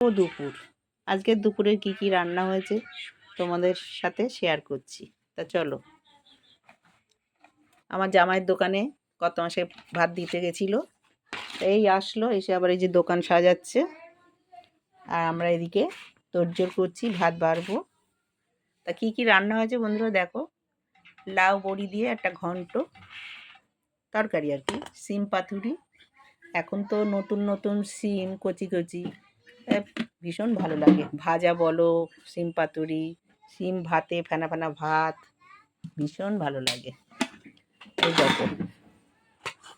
ও দুপুর। আজকে দুপুরে কি কি রান্না হয়েছে তোমাদের সাথে শেয়ার করছি। তা চলো। আমার জামাইয়ের দোকানে গত মাসে ভাত দিতে গেছিল। এই আসলো, এসে আবার এই যে দোকান সাজাচ্ছে। আর আমরা এদিকে তোড়জোড় করছি, ভাত বাড়বো। তা কি কি রান্না হয়েছে বন্ধুরা দেখো। লাউ বড়ি দিয়ে একটা ঘন্ট, তরকারি আর কি, সিম পাতুরি এখন তো নতুন নতুন সিম কচি কচি ভীষণ ভালো লাগে। ভাজা বলো, সিম পাতুরি, সিম ভাতে ফেনা ফেনা ভাত, ভীষণ ভালো লাগে। এই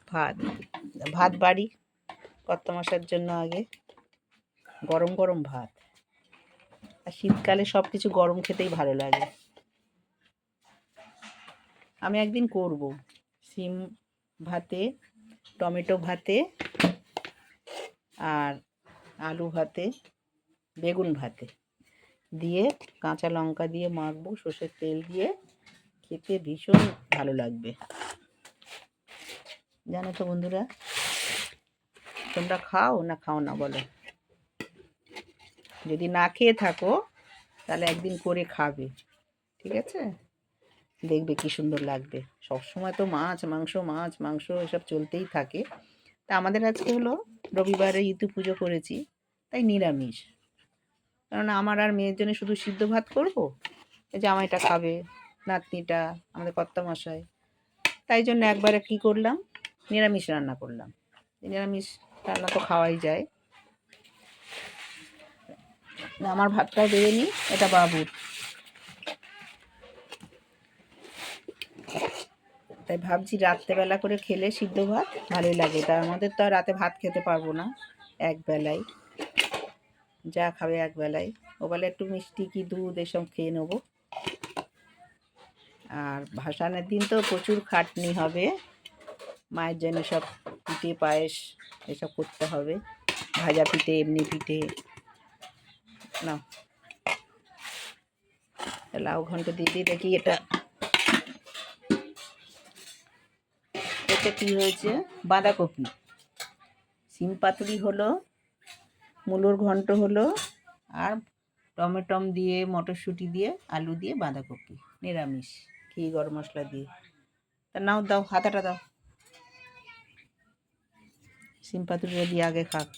ভাত। ভাত বাড়ি কত মাসের জন্য আগে গরম গরম ভাত। আর শীতকালে সব কিছু গরম খেতেই ভালো লাগে। আমি একদিন করব। সিম ভাতে, টমেটো ভাতে, আর আলু ভাতে, বেগুন ভাতে। দিয়ে কাঁচা লঙ্কা দিয়ে মাখবো, সর্ষের তেল দিয়ে। খেতে ভীষণ ভালো লাগবে। জানো তো বন্ধুরা, তোমরা খাও না খাও না বলো। যদি না খেয়ে থাকো, তাহলে একদিন করে খাবে। ঠিক আছে? দেখবে কি সুন্দর লাগবে। সবসময় তো মাছ, মাংস মাছ, মাংস এসব চলতেই থাকে। তা আমাদের আজকে হলো রবিবারে ইতু পুজো করেছি, তাই নিরামিষ। কারণ আমার আর মেয়ের জন্য শুধু সিদ্ধ ভাত করব জামাইটা খাবে, নাতনিটা, আমাদের কর্তা মশাই তাই জন্য একবারে কি করলাম, নিরামিষ রান্না করলাম। নিরামিষ রান্না তো খাওয়াই যায়। আমার ভাতটাও বেড়ে নিই, এটা বাবুর। তাই ভাবছি রাত্রেবেলা করে খেলে সিদ্ধ ভাত, ভালোই লাগে। তা আমাদের তো আর রাতে ভাত খেতে পারব না, এক বেলায় যা খাবে এক বেলায় ও বেলা একটু মিষ্টি কি দুধ এসব খেয়ে নেব। আর ভাসানের দিন তো প্রচুর খাটনি হবে। মায়ের জন্য সব পিঠে, পায়েস এসব করতে হবে। ভাজা পিঠে, এমনি পিঠে। না লাউ ঘন্ট দিতে দেখি এটা এটা কি হয়েছে? বাঁধাকপি। সিম পাতুরি হলো মূলোর ঘন্ট হলো আর টমেটম দিয়ে মটরশুঁটি দিয়ে আলু দিয়ে বাঁধাকপি নিরামিষ ঘি গরম মশলা দিয়ে। তা নাও দাও হাতাটা দাও। সিম পাতুরিটা দিয়ে আগে খাক।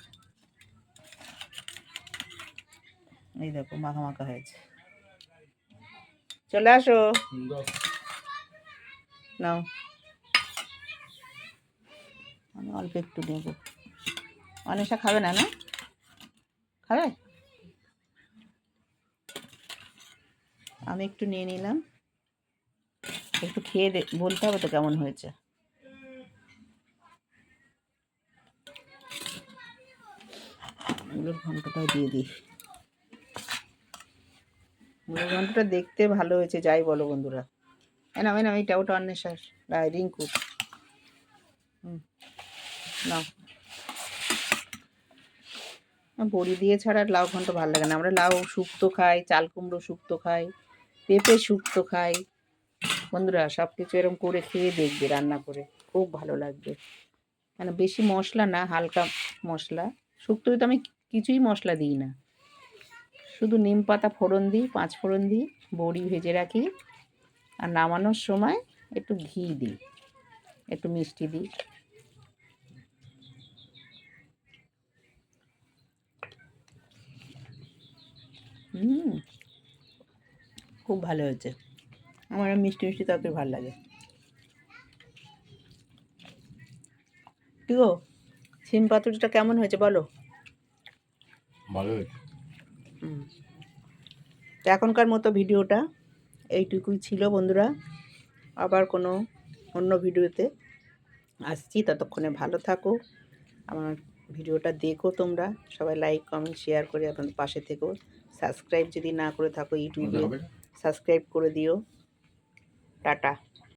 এই দেখো মাখা মাখা হয়েছে। চলে আসো। নাও। আমি অল্প একটু নেব। অনেশা খাবে না না? খাবে? আমি একটু নিয়ে নিলাম। একটু খেয়ে বলতে হবে তো কেমন হয়েছে। মুলোর দিয়ে দিই। ঘন্টটা দেখতে ভালো হয়েছে, যাই বলো বন্ধুরা। এনাম এনাম এইটা, ওটা অন্বেষার রিঙ্কু। হুম। না, বড়ি দিয়ে ছাড়া লাউ ঘন্ট ভালো লাগে না। আমরা লাউ শুক্তো খাই চাল কুমড়ো শুক্তো খাই পেঁপে শুক্তো খাই। বন্ধুরা সব কিছু এরকম করে খেয়ে দেখবে রান্না করে। খুব ভালো লাগবে। মানে বেশি মশলা না হালকা মশলা। শুক্তোতে তো আমি কিছুই মশলা দিই না। শুধু নিম পাতা ফোড়ন দিই পাঁচ ফোড়ন দিই বড়ি ভেজে রাখি। আর নামানোর সময় একটু ঘি দিই একটু মিষ্টি দিই। হুম। খুব ভালো হয়েছে। আমার মিষ্টি মিষ্টি তরকারি ভালো লাগে। কি গো? সিম পাতুরিটা কেমন হয়েছে বলো? ভালো হয়েছে। হুম। তো এখনকার মতো ভিডিওটা এইটুকুই ছিল বন্ধুরা। আবার কোনো অন্য ভিডিওতে আসছি। ততক্ষণে ভালো থাকো। আমার ভিডিওটা দেখো তোমরা। সবাই লাইক কমেন্ট শেয়ার করে আপনাদের পাশে থেকেও সাবস্ক্রাইব যদি না করে থাকো ইউটিউবে সাবস্ক্রাইব করে দিও। টাটা।